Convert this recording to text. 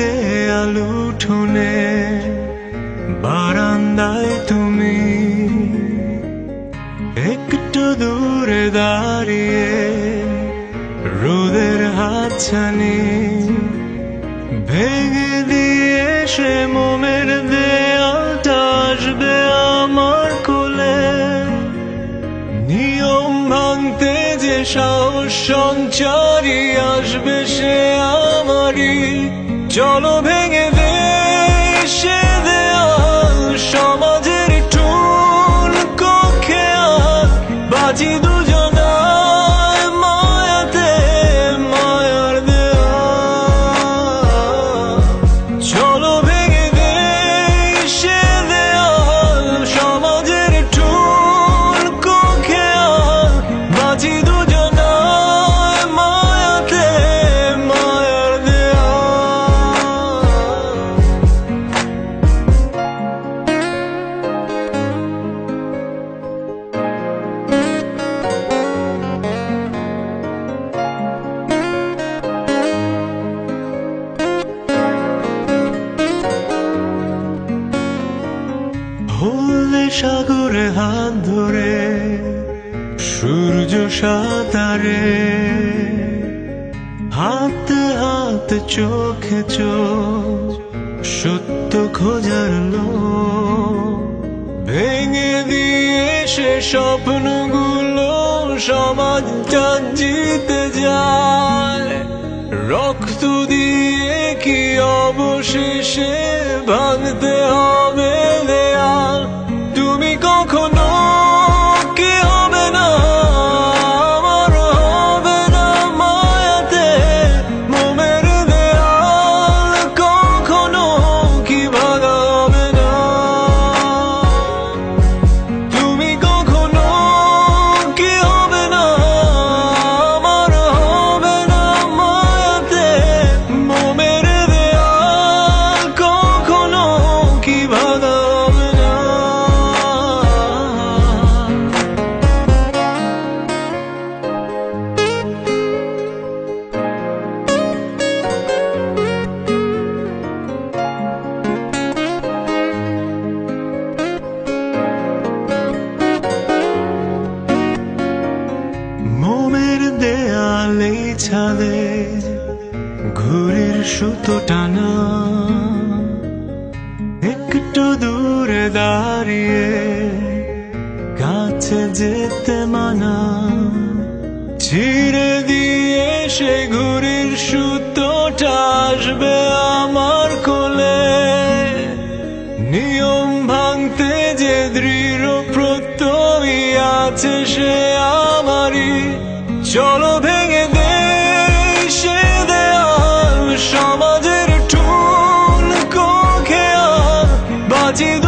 দেয়াল উঠোনে, বারান্দায় তুমি। একটু দূরে দাঁড়িয়ে রোদের হাতছানি ভেঙে দিয়ে সে মোমের দেয়ালটা আসবে আমার কোলে। নিয়ম ভাঙতে যে সাহস সঞ্চারী আসবে সে চলো ভেঙে দেশে সে দেয়াল সমাজের টুল কক্ষে বাজি সাগরে হাত ধরে, সূর্য সাঁতারে। হাতে হাত, চোখে চোখ, সত্য খোঁজার ভেঙে দিয়ে সে স্বপ্নগুলো সমাজটা জিতে যায়। রক্ত দিয়ে কি অবশেষে ভাঙতে হবে দেয়াল দেয়ালে ছাদে ঘুরের সুতো টানা। একটু দূরে দাঁড়িয়ে কাছে যেতে মানা। ছিঁড়ে দিয়ে সে ঘুরির সুতোটা আসবে আমার কোলে। নিয়ম ভাঙতে যে দৃঢ় প্রত্যয়ী আছে সে আমারই। চলো দেয়াল সমাজের টুন কখে বাজি